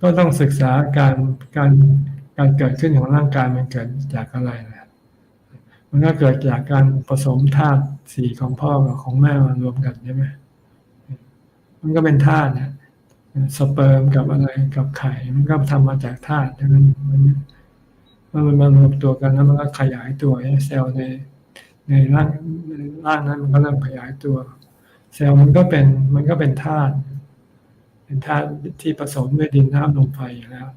ก็ต้องศึกษาการการการเกิดขึ้นของร่างกายมันเกิดจากอะไรนะมันก็เกิดจากการผสมธาตุสี่ของพ่อกับของแม่มารวมกันใช่ไหมมันก็เป็นธาตุเนี่ยสเปิร์มกับอะไรกับไข่มันก็ทำมาจากธาตุดังนั้นมันมันมารวมตัวกันแล้วมันก็ขยายตัวเซลล์ในในร่างในร่างนั้นมันก็เริ่มขยายตัว เซลล์มันก็เป็นมันก็เป็นธาตุ เป็นธาตุที่ผสมด้วยดินน้ำลมไฟอยู่แล้ว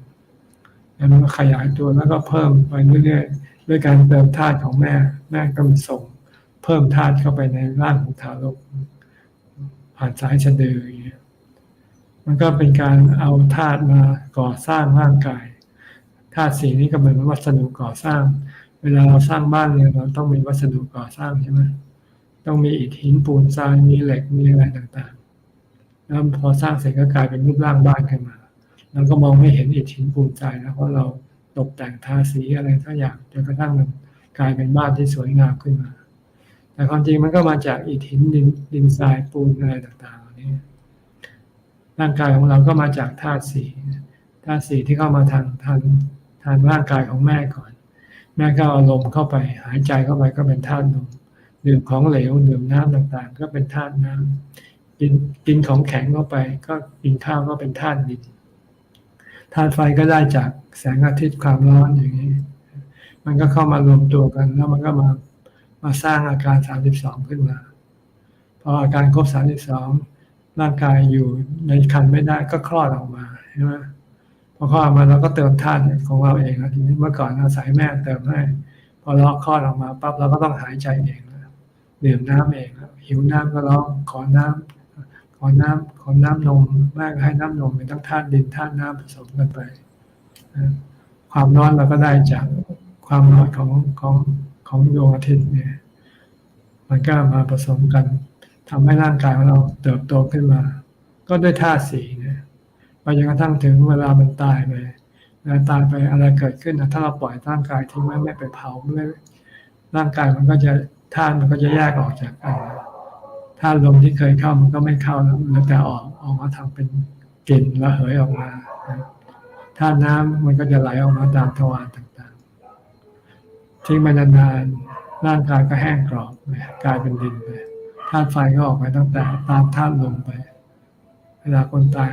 แล้วมันก็ขยายตัวแล้วก็เพิ่มไปเรื่อยๆด้วยการเติมธาตุของแม่ แม่ก็มีส่ง เพิ่มธาตุเข้าไปในร่างของทารกผ่านสายสะดืออย่างเงี้ยมันก็เป็นการเอาธาตุมาก่อสร้างร่างกายธาตุสีนี้ก็เหมือนวัสดุก่อสร้าง เวลาเราสร้างบ้านเนี่ยเราต้องมีวัสดุก่อสร้างใช่ไหมต้องมีอิฐหินปูนทรายมีเหล็กมีอะไรต่างๆ แล้วพอสร้างเสร็จก็กลายเป็นรูปร่างบ้านขึ้นมาเราก็มองไม่เห็นอิฐหินปูนทรายแล้วเพราะเราตกแต่งทาสีอะไรทุกอย่างจนกระทั่งมันกลายเป็นบ้านที่สวยงามขึ้นมา แต่ความจริงมันก็มาจากอิฐหินดินดินทรายปูนอะไรต่างๆเหล่านี้ร่างกายของเราก็มาจากธาตุสีธาตุสีที่เข้ามาทางทางทางร่างกายของแม่ก่อน แม่ก็เอาลมเข้าไป หายใจเข้าไปก็เป็นธาตุลมดื่มของเหลวดื่มน้ำต่างๆ ก็เป็นธาตุน้ำ กินกินของแข็งเข้าไป ก็กินข้าวก็เป็นธาตุดินธาตุไฟก็ได้จากแสงอาทิตย์ความร้อนอย่างนี้ มันก็เข้ามารวมตัวกัน แล้วมันก็มามาสร้างอาการ32ขึ้นมาพออาการครบ32ร่างกายอยู่ในคันไม่ได้ก็คลอดออกมาใช่ไหมพอคลอดออกมาเราก็เติมธาตุของเราเองแล้วทีนี้เมื่อก่อนเราใส่แม่เติมให้ พอเราคลอดออกมาปั๊บเราก็ต้องหายใจเองแล้วดื่มน้ำเองแล้วหิวน้ำก็ร้องขอน้ำข อน้ำขอน้ำนมแม่ก็ให้น้ำนมเป็นทั้งธาตุดินธาตุน้ำผสมกันไปความร้อนเราก็ได้จากความร้อนของของของดวงอาทิตย์เนี่ย มันก็มาผสมกันทำให้ร่างกายของเราเติบโตขึ้นมา ก็ด้วยธาตุสีเนี่ยไปจนกระทั่งถึงเวลามันตายไปเวลาตายไปอะไรเกิดขึ้นนะถ้าเราปล่อยร่างกายทิ้งไว้ไม่ไปเผาไม่ร่างกายมันก็จะธาตุมันก็จะแยกออกจากกัน ธาตุลมที่เคยเข้ามันก็ไม่เข้าแล้วมันจะออกออกมาทำเป็นกลิ่นระเหยออกมาธาตุน้ำมันก็จะไหลออกมาตามทวารต่างๆ ทิ้งไปนานๆร่างกายก็แห้งกรอบไปกลายเป็นดินไปธาตุไฟก็ออกไปตั้งแต่ตามธาตุลมไป เวลาคนตาย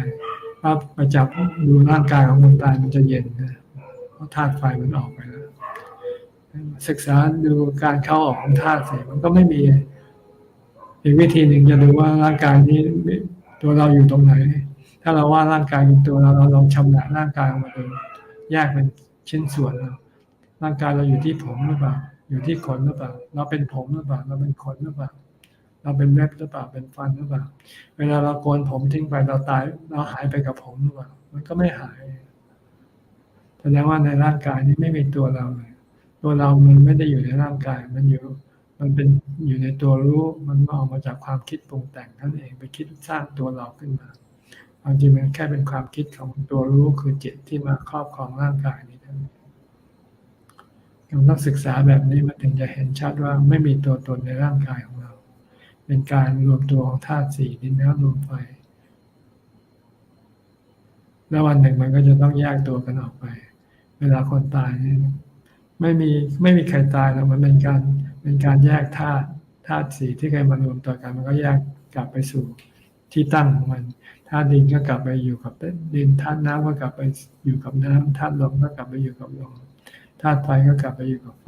ปั๊บไปจับดูร่างกายของคนตายมันจะเย็นนะเพราะธาตุไฟมันออกไปแล้วศึกษาดูการเข้าออกของธาตุสิมันก็ไม่มี อีกวิธีหนึ่งจะดูว่าร่างกายนี้ตัวเราอยู่ตรงไหน ถ้าเราว่าร่างกายเป็นตัวเราเราลองชำระร่างกายออกมาดูแยกเป็นชิ้นส่วนเราร่างกายเราอยู่ที่ผมหรือเปล่า อยู่ที่ขนหรือเปล่า เราเป็นผมหรือเปล่า เราเป็นขนหรือเปล่า เราเป็นเล็บหรือเปล่า เป็นฟันหรือเปล่า เวลาเราโกนผมทิ้งไปเราตาย เราหายไปกับผมหรือเปล่า มันก็ไม่หาย แสดงว่าในร่างกายนี้ไม่มีตัวเราเลย ตัวเรามันไม่ได้อยู่ในร่างกาย มันอยู่ มันเป็นอยู่ในตัวรู้มันออกมาจากความคิดปรุงแต่งนั่นเองไปคิดสร้างตัวเราขึ้นมาความจริงมันแค่เป็นความคิดของตัวรู้คือจิตที่มาครอบครองร่างกายนี้ทั้งนั้นเราต้องศึกษาแบบนี้มันถึงจะเห็นชัดว่าไม่มีตัวตนในร่างกายของเรา เป็นการรวมตัวของธาตุสี่ดินน้ำลมไฟแล้ววันหนึ่งมันก็จะต้องแยกตัวกันออกไป เวลาคนตายนี่ ไม่มีไม่มีใครตายแล้วมันเป็นการเป็นการแยกธาตุธาตุสีที่เคยมารวมตัวกัน มันก็แยกกลับไปสู่ที่ตั้งของมันธาตุดินก็กลับไปอยู่กับดินธาตุน้ำก็กลับไปอยู่กับน้ำธาตุลมก็กลับไปอยู่กับลมธาตุไฟก็กลับไปอยู่กับไฟ